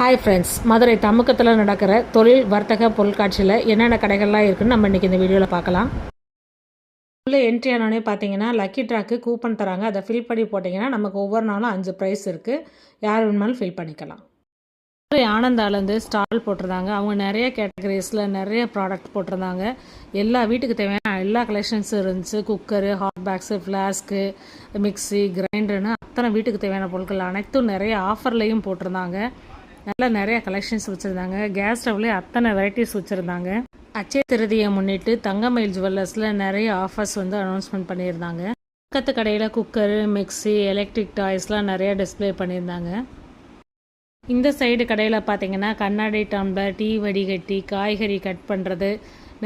Hi friends Madurai தமுக்கத்தில் நடக்கிற தொழில் வர்த்தக பொருட்காட்சியில் என்னென்ன கடைகள்லாம் இருக்குன்னு நம்ம இன்றைக்கி இந்த வீடியோவில் பார்க்கலாம். உள்ளே என்ட்ரி ஆனோடனே பார்த்தீங்கன்னா லக்கி ட்ராக்கு கூப்பன் தராங்க. அதை ஃபில் பண்ணி போட்டிங்கன்னா நமக்கு ஒவ்வொரு நாளும் அஞ்சு ப்ரைஸ் இருக்குது யார் வேணுமாலும் ஃபில் பண்ணிக்கலாம். மதுரை ஆனந்தாலேருந்து ஸ்டால் போட்டிருந்தாங்க. அவங்க நிறைய கேட்டகரிஸில் நிறைய ப்ராடக்ட் போட்டிருந்தாங்க. எல்லா வீட்டுக்கு தேவையான எல்லா கலெக்ஷன்ஸும் இருந்துச்சு. Cooker hot packs flask mixie கிரைண்டர்னு அத்தனை வீட்டுக்கு தேவையான பொருட்கள் அனைத்தும் நிறைய ஆஃபர்லேயும் போட்டிருந்தாங்க. நல்லா நிறைய கலெக்ஷன்ஸ் வச்சுருந்தாங்க. கேஸ் ஸ்டவ்லேயே அத்தனை வெரைட்டிஸ் வச்சுருந்தாங்க. அச்சய திருதியை முன்னிட்டு தங்கமயில் ஜுவல்லர்ஸில் நிறைய ஆஃபர்ஸ் வந்து அனௌன்ஸ்மெண்ட் பண்ணியிருந்தாங்க. பக்கத்து கடையில் குக்கரு மிக்ஸி எலக்ட்ரிக் டாய்ஸ்லாம் நிறையா டிஸ்ப்ளே பண்ணியிருந்தாங்க. இந்த சைடு கடையில் பார்த்தீங்கன்னா கண்ணாடி டம்ளர் டீ வடிகட்டி காய்கறி கட் பண்ணுறது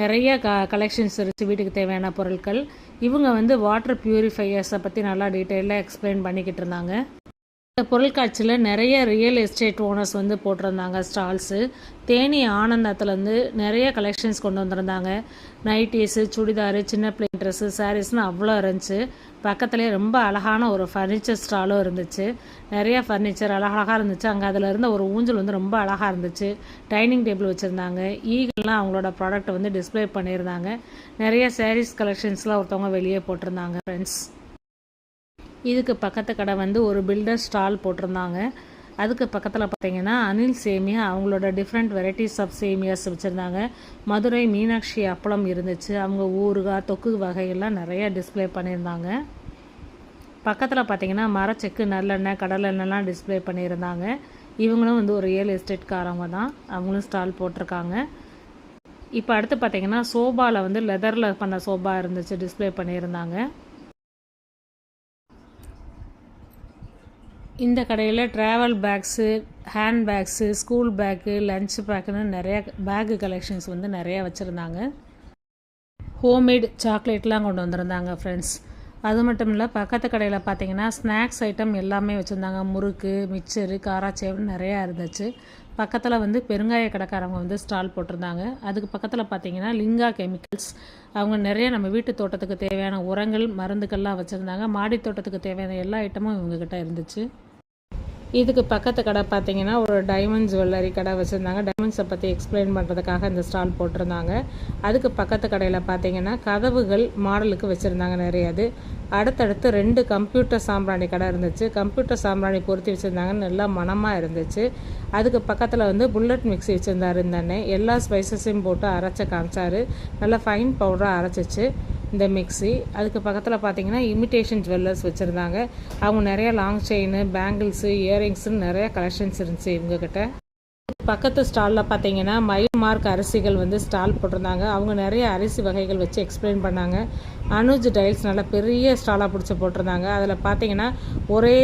நிறைய க கலெக்ஷன்ஸ் இருந்துச்சு வீட்டுக்கு தேவையான பொருட்கள். இவங்க வந்து வாட்டர் ப்யூரிஃபையர்ஸை பற்றி நல்லா டீட்டெயிலாக எக்ஸ்பிளைன் பண்ணிக்கிட்டு இருந்தாங்க. இந்த பொருட்காட்சியில் நிறைய ரியல் எஸ்டேட் ஓனர்ஸ் வந்து போட்டிருந்தாங்க ஸ்டால்ஸு தேனி ஆனந்தத்துலேருந்து நிறைய கலெக்ஷன்ஸ் கொண்டு வந்திருந்தாங்க. நைட்டிஸு சுடிதாரு சின்ன பிள்ளை ட்ரெஸ்ஸு சாரீஸ்னு அவ்வளோ இருந்துச்சு. பக்கத்துலேயே ரொம்ப அழகான ஒரு ஃபர்னிச்சர் ஸ்டாலும் இருந்துச்சு. நிறைய ஃபர்னிச்சர் அழகழகாக இருந்துச்சு. அங்கே அதில் இருந்த ஒரு ஊஞ்சல் வந்து ரொம்ப அழகாக இருந்துச்சு. டைனிங் டேபிள் வச்சுருந்தாங்க. ஈகள்லாம் அவங்களோட ப்ராடக்ட்டை வந்து டிஸ்பிளே பண்ணியிருந்தாங்க. நிறைய சாரீஸ் கலெக்ஷன்ஸ்லாம் ஒருத்தவங்க வெளியே போட்டிருந்தாங்க ஃப்ரெண்ட்ஸ் இதுக்கு பக்கத்து கடை வந்து ஒரு பில்டர் ஸ்டால் போட்டிருந்தாங்க. அதுக்கு பக்கத்தில் பார்த்தீங்கன்னா அனில் சேமியா அவங்களோட டிஃப்ரெண்ட் வெரைட்டிஸ் ஆஃப் சேமியாஸ் வச்சுருந்தாங்க. மதுரை மீனாட்சி அப்பளம் இருந்துச்சு. அவங்க ஊறுகாய் தொக்கு வகையெல்லாம் நிறைய டிஸ்பிளே பண்ணியிருந்தாங்க. பக்கத்தில் பார்த்தீங்கன்னா மரச்செக்கு நல்லெண்ணெய் கடலெண்ணெய்லாம் டிஸ்பிளே பண்ணியிருந்தாங்க. இவங்களும் வந்து ஒரு ரியல் எஸ்டேட்காரவங்க தான். அவங்களும் ஸ்டால் போட்டிருக்காங்க. இப்போ அடுத்து பார்த்தீங்கன்னா சோபாவில் வந்து லெதரில் பண்ண சோபா இருந்துச்சு டிஸ்பிளே பண்ணியிருந்தாங்க. இந்த கடையில் travel bags hand bags school bag lunch பேக்குன்னு நிறையா பேக்கு கலெக்ஷன்ஸ் வந்து நிறையா வச்சுருந்தாங்க. ஹோம்மேட் சாக்லேட்லாம் கொண்டு வந்திருந்தாங்க ஃப்ரெண்ட்ஸ் அது மட்டும் இல்லை பக்கத்து கடையில் பார்த்தீங்கன்னா ஸ்நாக்ஸ் ஐட்டம் எல்லாமே வச்சுருந்தாங்க. முறுக்கு மிக்சரு காராச்சேவன் நிறையா இருந்துச்சு. பக்கத்தில் வந்து பெருங்காய கடைக்காரவங்க வந்து ஸ்டால் போட்டிருந்தாங்க. அதுக்கு பக்கத்தில் பார்த்தீங்கன்னா லிங்கா கெமிக்கல்ஸ் அவங்க நிறைய நம்ம வீட்டு தோட்டத்துக்கு தேவையான உரங்கள் மருந்துகள்லாம் வச்சுருந்தாங்க. மாடி தோட்டத்துக்கு தேவையான எல்லா ஐட்டமும் இவங்கக்கிட்ட இருந்துச்சு. இதுக்கு பக்கத்து கடை பார்த்தீங்கன்னா ஒரு டைமண்ட் ஜுவல்லரி கடை வச்சுருந்தாங்க. டைமண்ட்ஸை பற்றி எக்ஸ்பிளைன் பண்ணுறதுக்காக இந்த ஸ்டால் போட்டிருந்தாங்க. அதுக்கு பக்கத்து கடையில் பார்த்தீங்கன்னா கதவுகள் மாடலுக்கு வச்சுருந்தாங்க நிறையாது அடுத்தடுத்து ரெண்டு கம்ப்யூட்டர் சாம்பிராணி கடை இருந்துச்சு. கம்ப்யூட்டர் சாம்பிராணி பொருத்தி வச்சுருந்தாங்க நல்லா மனமாக இருந்துச்சு. அதுக்கு பக்கத்தில் வந்து புல்லட் மிக்ஸி வச்சுருந்தாரு இந்த எல்லா ஸ்பைசஸையும் போட்டு அரைச்ச காமிச்சாரு. நல்லா ஃபைன் பவுடராக அரைச்சிச்சு. இந்த மிக்ஸி அதுக்கு பக்கத்தில் பார்த்தீங்கன்னா இமிட்டேஷன் ஜுவல்லர்ஸ் வச்சுருந்தாங்க. அவங்க நிறைய லாங் செயின் பேங்கிள்ஸு இயரிங்ஸுன்னு நிறைய கலெக்ஷன்ஸ் இருந்துச்சு இவங்கக்கிட்ட பக்கத்து ஸ்டாலில் பார்த்தீங்கன்னா மயில் மார்க் அரிசிகள் வந்து ஸ்டால் போட்டிருந்தாங்க. அவங்க நிறைய அரிசி வகைகள் வச்சு எக்ஸ்பிளைன் பண்ணாங்க. அனுஜ் டைல்ஸ் நல்லா பெரிய ஸ்டாலாக பிடிச்சி போட்டிருந்தாங்க. அதில் பார்த்தீங்கன்னா ஒரே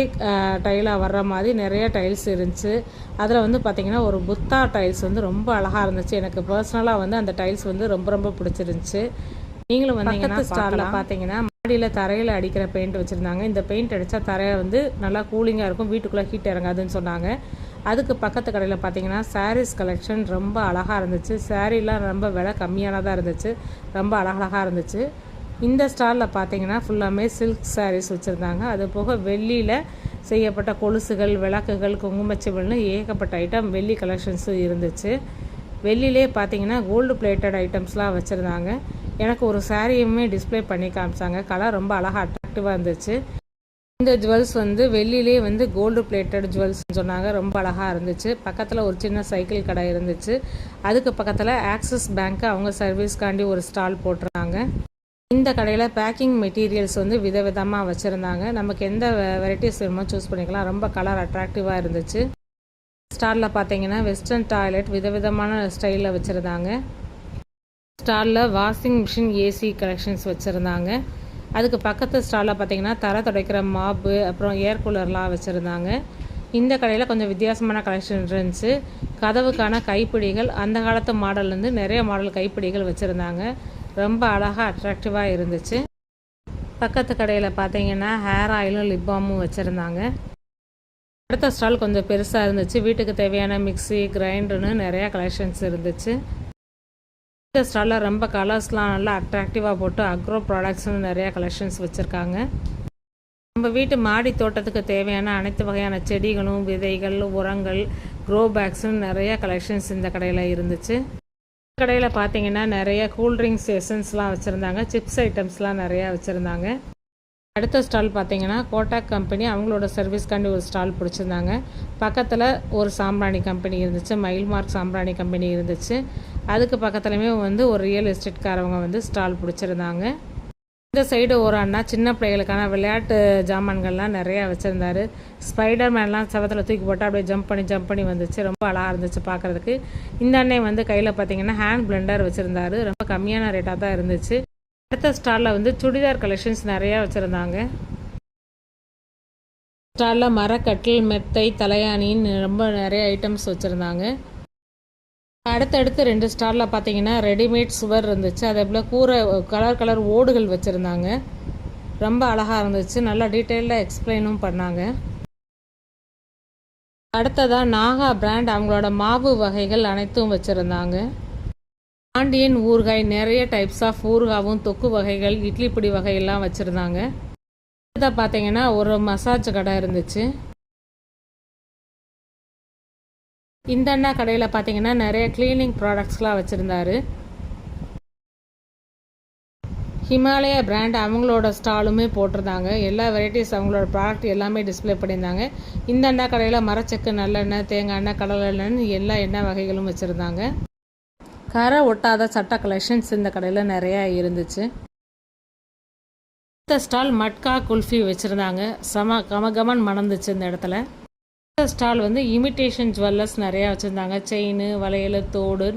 டைலாக வர்ற மாதிரி நிறைய டைல்ஸ் இருந்துச்சு. அதில் வந்து பார்த்தீங்கன்னா ஒரு புத்தா டைல்ஸ் வந்து ரொம்ப அழகாக இருந்துச்சு. எனக்கு பர்சனலாக வந்து அந்த டைல்ஸ் வந்து ரொம்ப ரொம்ப பிடிச்சிருந்துச்சி. நீங்களும் வந்தீங்கன்னா ஸ்டாரில் பார்த்தீங்கன்னா மாடியில் தரையில் அடிக்கிற பெயிண்ட் வச்சுருந்தாங்க. இந்த பெயிண்ட் அடித்தா தரையை வந்து நல்லா கூலிங்காக இருக்கும். வீட்டுக்குள்ளே ஹீட் இறங்காதுன்னு சொன்னாங்க. அதுக்கு பக்கத்து கடையில் பார்த்தீங்கன்னா சாரீஸ் கலெக்ஷன் ரொம்ப அழகாக இருந்துச்சு. சாரீலாம் ரொம்ப விலை கம்மியானதாக இருந்துச்சு. ரொம்ப அழகழகாக இருந்துச்சு. இந்த ஸ்டாலில் பார்த்தீங்கன்னா ஃபுல்லாமே சில்க் சாரீஸ் வச்சுருந்தாங்க. அது போக வெள்ளியில் செய்யப்பட்ட கொலுசுகள் விளக்குகள் குங்குமச்சிவல்னு ஏகப்பட்ட ஐட்டம் வெள்ளி கலெக்ஷன்ஸும் இருந்துச்சு. வெள்ளிலே பார்த்தீங்கன்னா கோல்டு பிளேட்டட் ஐட்டம்ஸ்லாம் வச்சுருந்தாங்க. எனக்கு ஒரு சாரியுமே டிஸ்பிளே பண்ணி காமிச்சாங்க. கலர் ரொம்ப அழகாக அட்ராக்டிவாக இருந்துச்சு. இந்த ஜுவல்ஸ் வந்து வெள்ளிலே வந்து கோல்டு பிளேட்டட் ஜுவல்ஸ்னு சொன்னாங்க. ரொம்ப அழகாக இருந்துச்சு. பக்கத்தில் ஒரு சின்ன சைக்கிள் கடை இருந்துச்சு. அதுக்கு பக்கத்தில் ஆக்சிஸ் பேங்க்கு அவங்க சர்வீஸ்க்காண்டி ஒரு ஸ்டால் போட்டிருந்தாங்க. இந்த கடையில் பேக்கிங் மெட்டீரியல்ஸ் வந்து விதவிதமாக வச்சுருந்தாங்க. நமக்கு எந்த வெரைட்டிஸ் வேணுமோ சூஸ் பண்ணிக்கலாம். ரொம்ப கலர் அட்ராக்டிவாக இருந்துச்சு. ஸ்டாலில் பார்த்தீங்கன்னா வெஸ்டர்ன் டாய்லெட் விதவிதமான ஸ்டைலில் வச்சுருந்தாங்க. ஸ்டாலில் வாஷிங் மிஷின் ஏசி கலெக்ஷன்ஸ் வச்சுருந்தாங்க. அதுக்கு பக்கத்து ஸ்டாலில் பார்த்தீங்கன்னா தரை துடைக்கிற மாப்பு அப்புறம் ஏர் கூலர்லாம் வச்சுருந்தாங்க. இந்த கடையில் கொஞ்சம் வித்தியாசமான கலெக்ஷன் இருந்துச்சு. கதவுக்கான கைப்பிடிகள் அந்த காலத்து மாடல்லேருந்து நிறைய மாடல் கைப்பிடிகள் வச்சுருந்தாங்க. ரொம்ப அழகாக அட்ராக்டிவாக இருந்துச்சு. பக்கத்து கடையில் பார்த்தீங்கன்னா ஹேர் ஆயிலும் லிப் பாமும் வச்சுருந்தாங்க. அடுத்த ஸ்டால் கொஞ்சம் பெருசாக இருந்துச்சு. வீட்டுக்கு தேவையான மிக்சி கிரைண்டர்னு நிறையா கலெக்ஷன்ஸ் இருந்துச்சு. இந்த ஸ்டாலில் ரொம்ப கலர்ஸ்லாம் நல்லா அட்ராக்டிவாக போட்டு அக்ரோ ப்ராடக்ட்ஸ்னு நிறையா கலெக்ஷன்ஸ் வச்சுருக்காங்க. நம்ம வீட்டு மாடி தோட்டத்துக்கு தேவையான அனைத்து வகையான செடிகளும் விதைகள் உரங்கள் க்ரோ பேக்ஸ்னு நிறையா கலெக்ஷன்ஸ் இந்த கடையில் இருந்துச்சு. கடையில் பார்த்தீங்கன்னா நிறைய கூல்ட்ரிங்க்ஸ் எசன்ஸ்லாம் வச்சுருந்தாங்க. சிப்ஸ் ஐட்டம்ஸ்லாம் நிறையா வச்சுருந்தாங்க. அடுத்த ஸ்டால் பார்த்தீங்கன்னா கோட்டாக் கம்பெனி அவங்களோட சர்வீஸ்க்காண்டி ஒரு ஸ்டால் பிடிச்சிருந்தாங்க. பக்கத்தில் ஒரு சாம்பிராணி கம்பெனி இருந்துச்சு. மயில்மார்க் சாம்பிராணி கம்பெனி இருந்துச்சு. அதுக்கு பக்கத்துலையுமே வந்து ஒரு ரியல் எஸ்டேட்காரவங்க வந்து ஸ்டால் பிடிச்சிருந்தாங்க. இந்த சைடு ஒரு அண்ணா சின்ன பிள்ளைகளுக்கான விளையாட்டு ஜாமான்கள்லாம் நிறையா வச்சுருந்தாரு. ஸ்பைடர் மேன்லாம் செவத்தில் தூக்கி போட்டு அப்படியே ஜம்ப் பண்ணி ஜம்ப் பண்ணி வந்துச்சு. ரொம்ப அழகாக இருந்துச்சு பார்க்குறதுக்கு. இந்த அண்ணன் வந்து கையில் பார்த்தீங்கன்னா ஹேண்ட் பிளெண்டர் வச்சுருந்தாரு. ரொம்ப கம்மியான ரேட்டாக தான் இருந்துச்சு. அடுத்த ஸ்டாலில் வந்து சுடிதார் கலெக்ஷன்ஸ் நிறையா வச்சுருந்தாங்க. ஸ்டாலில் மரக்கட்டில் மெத்தை தலையாணின்னு ரொம்ப நிறைய ஐட்டம்ஸ் வச்சுருந்தாங்க. அடுத்தடுத்து ரெண்டு ஸ்டாலில் பார்த்தீங்கன்னா ரெடிமேட் சுவர் இருந்துச்சு. அதே போல் கூரை கலர் கலர் ஓடுகள் வச்சுருந்தாங்க. ரொம்ப அழகாக இருந்துச்சு. நல்லா டீட்டெயில்டாக எக்ஸ்பிளைனும் பண்ணாங்க. அடுத்ததாக நாகா பிராண்ட் அவங்களோட மாவு வகைகள் அனைத்தும் வச்சுருந்தாங்க. பாண்டியன் ஊறுகாய் நிறைய டைப்ஸ் ஆஃப் ஊறுகாவும் தொக்கு வகைகள் இட்லி பொடி வகையெல்லாம் வச்சுருந்தாங்க. அடுத்ததாக பார்த்தீங்கன்னா ஒரு மசாஜ் கடை இருந்துச்சு. இந்த அண்ணா கடையில் பார்த்தீங்கன்னா நிறைய க்ளீனிங் ப்ராடக்ட்ஸ்லாம் வச்சுருந்தாரு. ஹிமாலயா பிராண்ட் அவங்களோட ஸ்டாலுமே போட்டிருந்தாங்க. எல்லா வெரைட்டிஸ் அவங்களோட ப்ராடக்ட் எல்லாமே டிஸ்பிளே பண்ணியிருந்தாங்க. இந்த அண்ணா கடையில் மரச்சக்கு நல்லெண்ணெய் தேங்காய் எண்ணெய் கடலை எண்ணெய்னு எல்லா எண்ணெய் வகைகளும் வச்சுருந்தாங்க. கரை ஒட்டாத சட்ட கலெக்ஷன்ஸ் இந்த கடையில் நிறையா இருந்துச்சு. அடுத்த ஸ்டால் மட்கா குல்ஃபி வச்சுருந்தாங்க. சம கமகமன் மணந்துச்சு இந்த இடத்துல. ஸ்டால் வந்து இமிட்டேஷன் ஜுவல்லர்ஸ் நிறையா வச்சுருந்தாங்க. செயின் வளையல் தோடு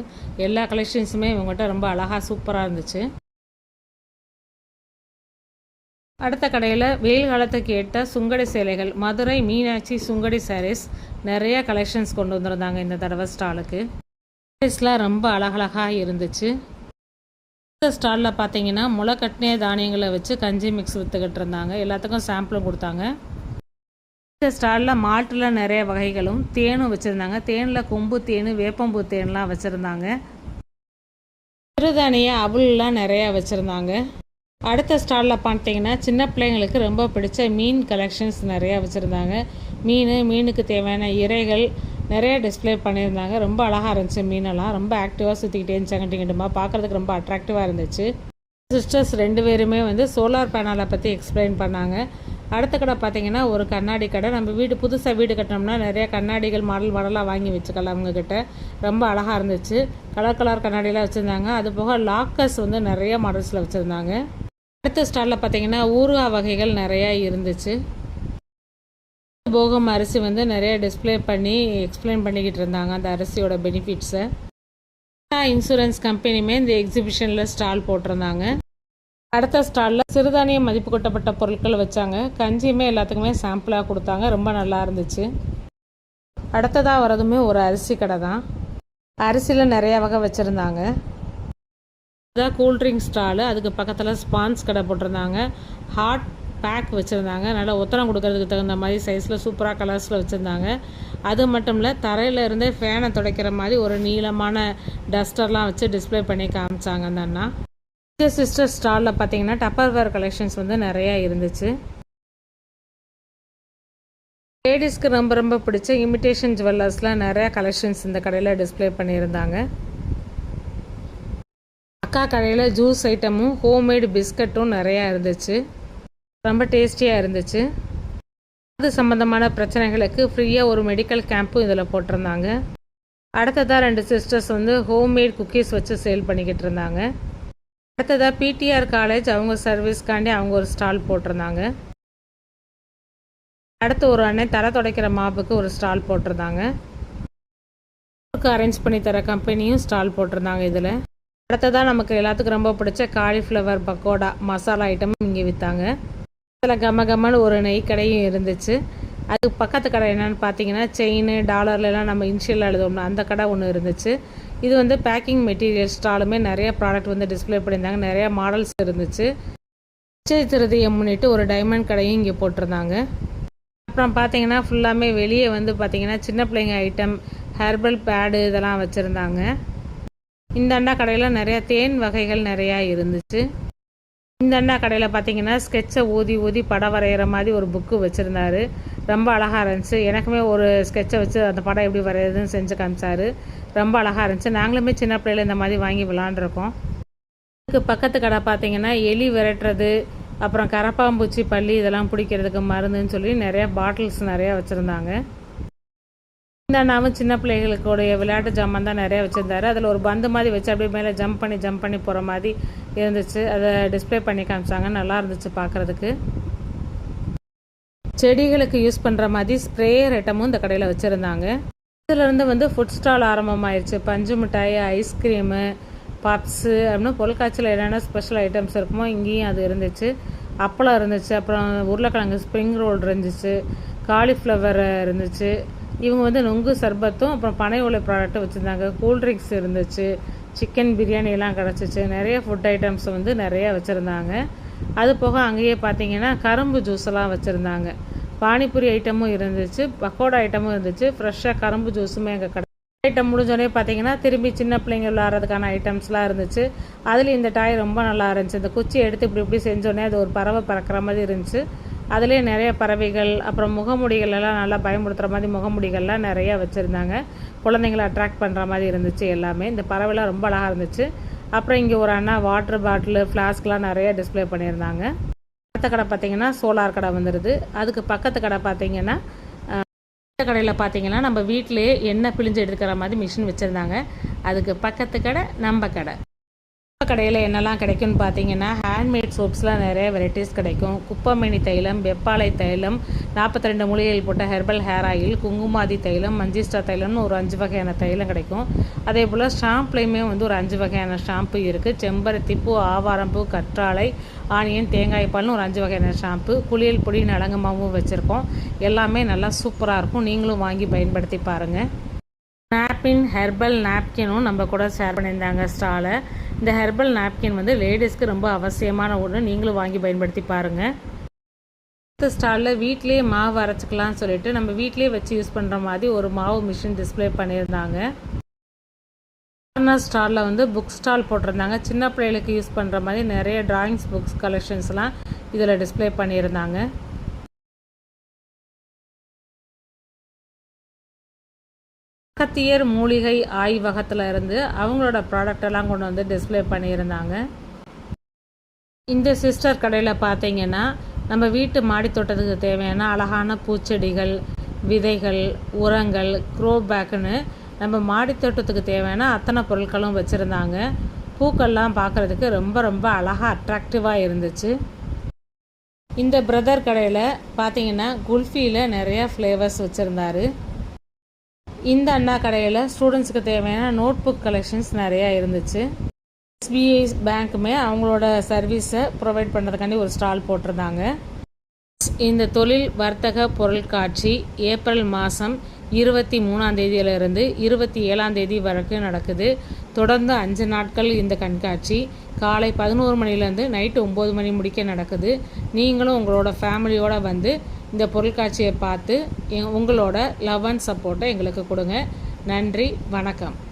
எல்லா கலெக்ஷன்ஸுமே இவங்ககிட்ட ரொம்ப அழகாக சூப்பராக இருந்துச்சு. அடுத்த கடையில் வெயில் காலத்துக்கு ஏற்ற சுங்கடி சேலைகள் மதுரை மீனாட்சி சுங்கடி சாரீஸ் நிறைய கலெக்ஷன்ஸ் கொண்டு வந்திருந்தாங்க இந்த தடவை ஸ்டாலுக்கு சாரீஸ்லாம் ரொம்ப அழகழகாக இருந்துச்சு. அடுத்த ஸ்டாலில் பார்த்தீங்கன்னா முளைக்கட்டினே தானியங்களை வச்சு கஞ்சி மிக்ஸ் விற்றுக்கிட்டு இருந்தாங்க. எல்லாத்துக்கும் சாம்பிளும் கொடுத்தாங்க. இந்த ஸ்டாலில் மாட்டில் நிறைய வகைகளும் தேனும் வச்சுருந்தாங்க. தேனில் கொம்பு தேன் வேப்பம்பூ தேன்லாம் வச்சுருந்தாங்க. சிறுதானிய அவுள்லாம் நிறையா வச்சுருந்தாங்க. அடுத்த ஸ்டாலில் பார்த்தீங்கன்னா சின்ன பிள்ளைங்களுக்கு ரொம்ப பிடிச்ச மீன் கலெக்ஷன்ஸ் நிறையா வச்சுருந்தாங்க. மீன் மீனுக்கு தேவையான இறைகள் நிறைய டிஸ்பிளே பண்ணியிருந்தாங்க. ரொம்ப அழகாக இருந்துச்சு மீனெல்லாம். ரொம்ப ஆக்டிவாக சுற்றிக்கிட்டே இருந்துச்சாங்கட்டிங்கிட்டுமா பார்க்குறதுக்கு ரொம்ப அட்ராக்டிவாக இருந்துச்சு. சிஸ்டர்ஸ் ரெண்டு பேருமே வந்து சோலார் பேனலை பற்றி எக்ஸ்பிளைன் பண்ணாங்க. அடுத்த கடை பார்த்தீங்கன்னா ஒரு கண்ணாடி கடை. நம்ம வீடு புதுசாக வீடு கட்டினோம்னா நிறைய கண்ணாடிகள் மாடல் மாடலாக வாங்கி வச்சுக்கலாம் அவங்கக்கிட்ட ரொம்ப அழகாக இருந்துச்சு. கலர் கலர் கண்ணாடியெலாம் வச்சுருந்தாங்க. அது போக லாக்கர்ஸ் வந்து நிறைய மாடல்ஸில் வச்சுருந்தாங்க. அடுத்த ஸ்டாலில் பார்த்தீங்கன்னா ஊறுகா வகைகள் நிறையா இருந்துச்சு. போகம் அரிசி வந்து நிறைய டிஸ்பிளே பண்ணி எக்ஸ்பிளைன் பண்ணிக்கிட்டு இருந்தாங்க அந்த அரிசியோட பெனிஃபிட்ஸை இன்சூரன்ஸ் கம்பெனியுமே இந்த எக்ஸிபிஷனில் ஸ்டால் போட்டிருந்தாங்க. அடுத்த ஸ்டாலில் சிறுதானியம் மதிப்பு கொட்டப்பட்ட பொருட்கள் வச்சாங்க. கஞ்சியுமே எல்லாத்துக்குமே சாம்பிளாக கொடுத்தாங்க. ரொம்ப நல்லா இருந்துச்சு. அடுத்ததாக வரதுமே ஒரு அரிசி கடை தான். அரிசியில் நிறையா வகை வச்சுருந்தாங்க. அதுதான் கூல்ட்ரிங்க் ஸ்டாலு அதுக்கு பக்கத்தில் ஸ்பான்ஸ் கடை போட்டிருந்தாங்க. ஹாட் பேக் வச்சுருந்தாங்க. நல்லா ஒத்தனம் கொடுக்கறதுக்கு தகுந்த மாதிரி சைஸில் சூப்பராக கலர்ஸில் வச்சுருந்தாங்க. அது மட்டும் இல்லை தரையில் இருந்தே ஃபேனை துடைக்கிற மாதிரி ஒரு நீளமான டஸ்டர்லாம் வச்சு டிஸ்பிளே பண்ணி காமிச்சாங்க அந்த அண்ணா. சிஸ்டர் ஸ்டாலில் பார்த்தீங்கன்னா டப்பர்வேர் கலெக்ஷன்ஸ் வந்து நிறையா இருந்துச்சு. லேடிஸ்க்கு ரொம்ப ரொம்ப பிடிச்ச இமிட்டேஷன் ஜுவல்லர்ஸ்லாம் நிறையா கலெக்ஷன்ஸ் இந்த கடையில் டிஸ்பிளே பண்ணியிருந்தாங்க. அக்கா கடையில் ஜூஸ் ஐட்டமும் ஹோம்மேடு பிஸ்கட்டும் நிறையா இருந்துச்சு. ரொம்ப டேஸ்டியாக இருந்துச்சு. அது சம்மந்தமான பிரச்சனைகளுக்கு ஃப்ரீயாக ஒரு மெடிக்கல் கேம்ப்பும் இதில் போட்டிருந்தாங்க. அடுத்ததாக ரெண்டு சிஸ்டர்ஸ் வந்து ஹோம்மேட் குக்கீஸ் வச்சு சேல் பண்ணிக்கிட்டு இருந்தாங்க. அடுத்ததாக பிடிஆர் காலேஜ் அவங்க சர்வீஸ்க்காண்டி அவங்க ஒரு ஸ்டால் போட்டிருந்தாங்க. அடுத்து ஒரு அண்ணன் தர துடைக்கிற மாப்புக்கு ஒரு ஸ்டால் போட்டிருந்தாங்க. அரேஞ்ச் பண்ணி தர கம்பெனியும் ஸ்டால் போட்டிருந்தாங்க இதில். அடுத்ததாக நமக்கு எல்லாத்துக்கும் ரொம்ப பிடிச்ச காலிஃப்ளவர் பக்கோடா மசாலா ஐட்டமும் இங்கே விற்றாங்க அதில் கம கம்மன்னு ஒரு நெய் கடையும் இருந்துச்சு. அதுக்கு பக்கத்து கடை என்னென்னு பார்த்தீங்கன்னா செயின் டாலர்லாம் நம்ம இன்ஷியல் எழுதோம்னா அந்த கடை ஒன்று இருந்துச்சு. இது வந்து பேக்கிங் மெட்டீரியல் ஸ்டாலுமே நிறைய ப்ராடக்ட் வந்து டிஸ்பிளே பண்ணியிருந்தாங்க. நிறைய மாடல்ஸ் இருந்துச்சு. நிச்சய திருதியை முன்னிட்டு ஒரு டைமண்ட் கடையும் இங்கே போட்டிருந்தாங்க. அப்புறம் பார்த்தீங்கன்னா ஃபுல்லாமே வெளியே வந்து பார்த்தீங்கன்னா சின்ன பிள்ளைங்க ஐட்டம் ஹெர்பல் பேடு இதெல்லாம் வச்சுருந்தாங்க. இந்த அண்டா கடையில் நிறையா தேன் வகைகள் நிறையா இருந்துச்சு. இந்த அண்ணா கடையில் பார்த்தீங்கன்னா ஸ்கெட்சை ஊதி ஊதி படம் வரைகிற மாதிரி ஒரு புக்கு வச்சுருந்தாரு. ரொம்ப அழகாக இருந்துச்சு. எனக்குமே ஒரு ஸ்கெட்சை வச்சு அந்த படம் எப்படி வரைகிறதுன்னு செஞ்சு காமிச்சாரு. ரொம்ப அழகாக இருந்துச்சு. நாங்களுமே சின்ன பிள்ளையில் இந்த மாதிரி வாங்கி விளாண்டுருக்கோம். இதுக்கு பக்கத்து கடை பார்த்தீங்கன்னா எலி விரட்டுறது அப்புறம் கரப்பாம்பூச்சி பள்ளி இதெல்லாம் பிடிக்கிறதுக்கு மருந்துன்னு சொல்லி நிறையா பாட்டில்ஸ் நிறையா வச்சுருந்தாங்க. இந்த அண்ணாவும் சின்ன பிள்ளைகளுக்குடைய விளையாட்டு ஜாமான் தான் நிறையா வச்சுருந்தாரு. அதில் ஒரு பந்து மாதிரி வச்சு அப்படியே மேலே ஜம்ப் பண்ணி ஜம்ப் பண்ணி போகிற மாதிரி இருந்துச்சு. அதை டிஸ்ப்ளே பண்ணி காமிச்சாங்க. நல்லா இருந்துச்சு பார்க்குறதுக்கு செடிகளுக்கு யூஸ் பண்ணுற மாதிரி ஸ்ப்ரேயர் ஐட்டமும் இந்த கடையில் வச்சுருந்தாங்க. இதுலேருந்து வந்து ஃபுட் ஸ்டால் ஆரம்பமாயிருச்சு. பஞ்சு மிட்டாய் ஐஸ்கிரீமு பப்ஸு அப்படின்னு பொருட்காட்சியில் என்னென்ன ஸ்பெஷல் ஐட்டம்ஸ் இருக்குமோ இங்கேயும் அது இருந்துச்சு. அப்பளம் இருந்துச்சு. அப்புறம் உருளைக்கிழங்கு ஸ்ப்ரிங் ரோல் இருந்துச்சு. காலிஃப்ளவர் இருந்துச்சு. இவங்க வந்து நொங்கு சர்பத்தும் அப்புறம் பனை உலை ப்ராடக்ட்டும் வச்சுருந்தாங்க. கூல்ட்ரிங்க்ஸ் இருந்துச்சு. சிக்கன் பிரியாணி எல்லாம் கிடச்சிச்சு. நிறைய ஃபுட் ஐட்டம்ஸ் வந்து நிறைய வச்சுருந்தாங்க. அது போக அங்கேயே பார்த்தீங்கன்னா கரும்பு ஜூஸ் எல்லாம் வச்சுருந்தாங்க. பானிபூரி ஐட்டமும் இருந்துச்சு பக்கோடா ஐட்டமும் இருந்துச்சு ஃப்ரெஷ்ஷாக கரும்பு ஜூஸுமே எங்கள் கடை ஐட்டம் முடிஞ்சோடனே பார்த்தீங்கன்னா திரும்பி சின்ன பிள்ளைங்க விளாட்றதுக்கான ஐட்டம்ஸ்லாம் இருந்துச்சு. அதில் இந்த டாய் ரொம்ப நல்லா இருந்துச்சு. இந்த குச்சி எடுத்து இப்படி இப்படி செஞ்சோடனே அது ஒரு பறவை பறக்கிற மாதிரி இருந்துச்சு. அதுலேயே நிறைய பறவைகள் அப்புறம் முகமுடிகள் எல்லாம் நல்லா பயன்படுத்துகிற மாதிரி முகமுடிகள்லாம் நிறையா வச்சுருந்தாங்க. குழந்தைங்களை அட்ராக்ட் பண்ணுற மாதிரி இருந்துச்சு எல்லாமே. இந்த பறவைலாம் ரொம்ப அழகாக இருந்துச்சு. அப்புறம் இங்கே ஒரு அண்ணா வாட்டர் பாட்டிலு ஃப்ளாஸ்க்லாம் நிறைய டிஸ்ப்ளே பண்ணியிருந்தாங்க. அடுத்த கடை பார்த்தீங்கன்னா சோலார் கடை வந்துடுது அதுக்கு பக்கத்து கடை பார்த்தீங்கன்னா இந்த கடையில் பார்த்தீங்கன்னா நம்ம வீட்டிலேயே எண்ணெய் பிழிஞ்சு எடுக்கிற மாதிரி மிஷின் வச்சுருந்தாங்க. அதுக்கு பக்கத்து கடை நம்ம கடை. கடையில் என்னெல்லாம் கிடைக்கும்னு பார்த்தீங்கன்னா ஹேண்ட்மேட் சோப்ஸ்லாம் நிறைய வெரைட்டிஸ் கிடைக்கும். குப்பமேனி தைலம் வெப்பாலை தைலம் நாற்பத்தி ரெண்டு மூலிகைகள் போட்ட ஹெர்பல் ஹேர் ஆயில் குங்குமாதி தைலம் மஞ்சிஸ்டா தைலம்னு ஒரு அஞ்சு வகையான தைலம் கிடைக்கும். அதே போல் ஷாம்ப்லேயுமே வந்து ஒரு அஞ்சு வகையான ஷாம்பு இருக்குது செம்பருத்தி பூ ஆவாரம்பூ கற்றாழை ஆனியன் தேங்காய் பால்னு ஒரு அஞ்சு வகையான ஷாம்பு. குளியல் பொடி நலங்கமாகவும் வச்சுருக்கோம். எல்லாமே நல்லா சூப்பராக இருக்கும். நீங்களும் வாங்கி பயன்படுத்தி பாருங்கள் நாப்கின் ஹெர்பல் நாப்கினும் நம்ம கூட ஷேர் பண்ணியிருந்தாங்க ஸ்டாலை இந்த ஹெர்பல் நாப்கின் வந்து லேடிஸ்க்கு ரொம்ப அவசியமான ஒன்று நீங்களும் வாங்கி பயன்படுத்தி பாருங்கள் அடுத்த ஸ்டாலில் வீட்லேயே மாவு அரைச்சிக்கலாம்னு சொல்லிட்டு நம்ம வீட்லேயே வச்சு யூஸ் பண்ணுற மாதிரி ஒரு மாவு மிஷின் டிஸ்பிளே பண்ணியிருந்தாங்க. கார்னர் ஸ்டாலில் வந்து புக் ஸ்டால் போட்டிருந்தாங்க. சின்ன பிள்ளைகளுக்கு யூஸ் பண்ணுற மாதிரி நிறைய ட்ராயிங்ஸ் புக்ஸ் கலெக்ஷன்ஸ்லாம் இதில் டிஸ்பிளே பண்ணியிருந்தாங்க. அகத்தியர் மூலிகை ஆய்வகத்தில் இருந்து அவங்களோட ப்ராடக்ட் எல்லாம் கொண்டு வந்து டிஸ்பிளே பண்ணியிருந்தாங்க. இந்த சிஸ்டர் கடையில் பார்த்தீங்கன்னா நம்ம வீட்டு மாடி தோட்டத்துக்கு தேவையான அழகான பூச்செடிகள் விதைகள் உரங்கள் க்ரோ பேக்குன்னு நம்ம மாடி தோட்டத்துக்கு தேவையான அத்தனை பொருட்களும் வச்சுருந்தாங்க. பூக்கள்லாம் பார்க்குறதுக்கு ரொம்ப ரொம்ப அழகாக அட்ராக்டிவாக இருந்துச்சு. இந்த பிரதர் கடையில் பார்த்தீங்கன்னா குல்ஃபியில் நிறையா ஃப்ளேவர்ஸ் வச்சுருந்தாரு. இந்த அண்ணா கடையில் ஸ்டூடெண்ட்ஸுக்கு தேவையான நோட் புக் கலெக்ஷன்ஸ் நிறையா இருந்துச்சு. எஸ்பிஐ பேங்க்குமே அவங்களோட சர்வீஸை ப்ரொவைட் பண்ணுறதுக்காண்டி ஒரு ஸ்டால் போட்டிருந்தாங்க. இந்த தொழில் வர்த்தக பொருட்காட்சி ஏப்ரல் மாதம் இருபத்தி மூணாம் தேதியிலிருந்து இருபத்தி ஏழாம் தேதி வரைக்கும் நடக்குது. தொடர்ந்து அஞ்சு நாட்கள் இந்த கண்காட்சி. காலை பதினோரு மணிலேருந்து நைட்டு ஒம்பது மணி முடிக்க நடக்குது. நீங்களும் உங்களோட ஃபேமிலியோடு வந்து இந்த பொருட்காட்சியை பார்த்து உங்களோட லவ் அண்ட் சப்போர்ட்டை எங்களுக்கு கொடுங்க. நன்றி வணக்கம்.